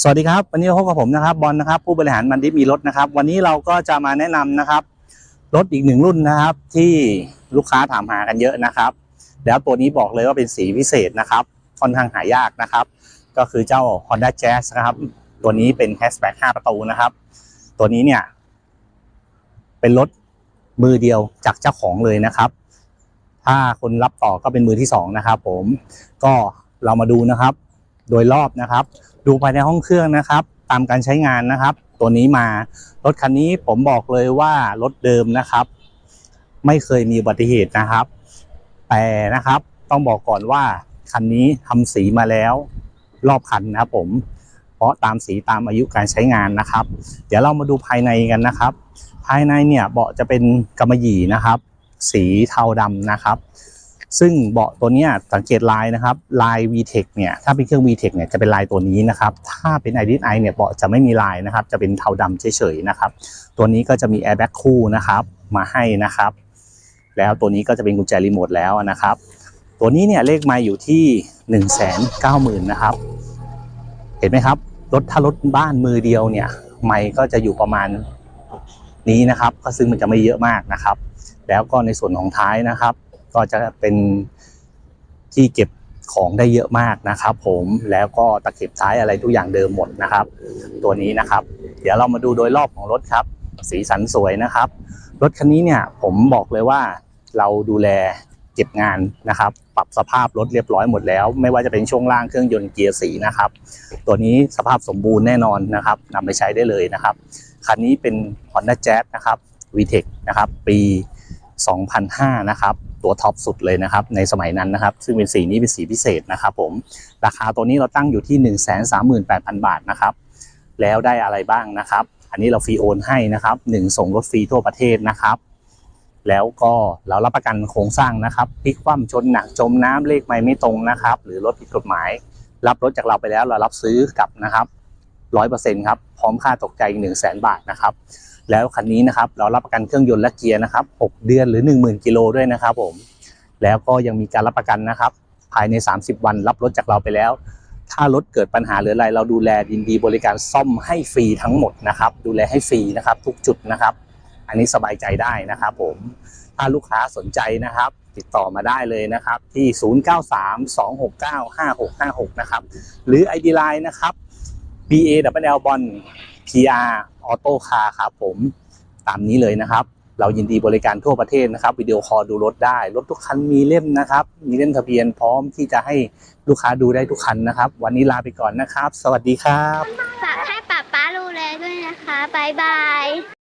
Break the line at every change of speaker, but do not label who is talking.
สวัสดีครับ วันนี้พบกับผมนะครับบอลนะครับผู้บริหารมันดิมีรถนะครับ วันนี้เราก็จะมาแนะนำนะครับรถอีกหนึ่งรุ่นนะครับ ที่ลูกค้าถามหากันเยอะนะครับ แล้วตัวนี้บอกเลยว่าเป็นสีพิเศษนะครับค่อนข้างหายากนะครับ ก็คือเจ้า Honda Jazz นะครับ ตัวนี้เป็น hatchback 5ประตูนะครับ ตัวนี้เนี่ย เป็นรถมือเดียวจากเจ้าของเลยนะครับ ถ้าคนรับต่อก็เป็นมือที่สองนะครับ ผมก็เรามาดูนะครับ โดยรอบนะครับ ดูภายในห้องเครื่องนะครับ ตามการใช้งานนะครับ ตัวนี้มารถคันนี้ผมบอกเลยว่ารถเดิมนะครับ ไม่เคยมีอุบัติเหตุนะครับ แต่นะครับต้องบอกก่อนว่าคันนี้ทำสีมาแล้ว รอบคันนะครับผมเพราะตามสีตามอายุการใช้งานนะครับ เดี๋ยวเรามาดูภายในกันนะครับ ภายในเนี่ยเบาะจะเป็นกำมะหยี่นะครับ สีเทาดำนะครับ ซึ่งเบาะตัวนี้สังเกตลายนะครับลาย VTEC เนี่ยถ้าเป็นเครื่อง VTEC เนี่ยจะเป็นลายตัวนี้นะครับถ้าเป็น i d i เนี่ยเบาะจะไม่มีลายนะครับจะเป็นเทาดำเฉยๆนะครับตัวนี้ก็จะมี airbag คู่นะครับมาให้นะครับ แล้วตัวนี้ก็จะเป็นกุญแจรีโมทแล้วนะครับ ตัวนี้เนี่ยเลขไมาอยู่ที่ 1 9 0 0 0 0นะครับ เห็นไหมครับรถถ้ารถบ้านมือเดียวเนี่ยไม่ก็จะอยู่ประมาณนี้นะครับ ก็ซึ่งมันจะไม่เยอะมากนะครับ แล้วก็ในส่วนของท้ายนะครับ ก็จะเป็นที่เก็บของได้เยอะมากนะครับผมแล้วก็ตะเข็บท้ายอะไรทุกอย่างเดิมหมดนะครับ ตัวนี้นะครับ เดี๋ยวเรามาดูโดยรอบของรถครับ สีสันสวยนะครับ รถคันนี้เนี่ยผมบอกเลยว่าเราดูแลเก็บงานนะครับ ปรับสภาพรถเรียบร้อยหมดแล้ว ไม่ว่าจะเป็นช่วงล่างเครื่องยนต์เกียร์สีนะครับ ตัวนี้สภาพสมบูรณ์แน่นอนนะครับนำไปใช้ได้เลยนะครับคันนี้เป็น Honda Jazz นะครับ VTEC นะครับ ปี 2005นะครับตัวท็อปสุดเลยนะครับในสมัยนั้นนะครับซึ่งเป็นสีนี้เป็นสีพิเศษนะครับผมราคาตัวนี้เราตั้งอยู่ที่ 138,000 บาทนะครับแล้วได้อะไรบ้างนะครับ อันนี้เราฟรีโอนให้นะครับหนึ่งส่งรถฟรีทั่วประเทศนะครับ แล้วก็เรารับประกันโครงสร้างนะครับพลิกคว่ำชนหนักจมน้ำเลขไม่ไม่ตรงนะครับ หรือรถผิดกฎหมาย รับรถจากเราไปแล้วเรารับซื้อกลับนะครับร้อยเปอร์เซ็นต์ครับพร้อมค่าตกใจอีกหนึ่งแสนบาทนะครับ แล้วคันนี้นะครับเรารับประกันเครื่องยนต์และเกียร์นะครับ 6 เดือนหรือ 10,000กิโลด้วยนะครับผมแล้วก็ยังมีการรับประกันนะครับ ภายใน 30 วันรับรถจากเราไปแล้ว ถ้ารถเกิดปัญหาหรืออะไร เราดูแลยินดีบริการซ่อมให้ฟรีทั้งหมดนะครับ ดูแลให้ฟรีนะครับ ทุกจุดนะครับ อันนี้สบายใจได้นะครับผมถ้าลูกค้าสนใจนะครับ ติดต่อมาได้เลยนะครับ ที่ 0932695656 นะครับ หรือ ID Line นะครับ B A W L บ อล P R Auto Car ครับผมตามนี้เลยนะครับ เรายินดีบริการทั่วประเทศนะครับวิดีโอคอลดูรถได้ รถทุกคันมีเล่มนะครับ มีเล่มทะเบียนพร้อมที่จะให้ลูกค้าดูได้ทุกคันนะครับ วันนี้ลาไปก่อนนะครับ สวัสดีครับ
ฝากให้ป้าป๊าดูแลด้วยนะคะบายบาย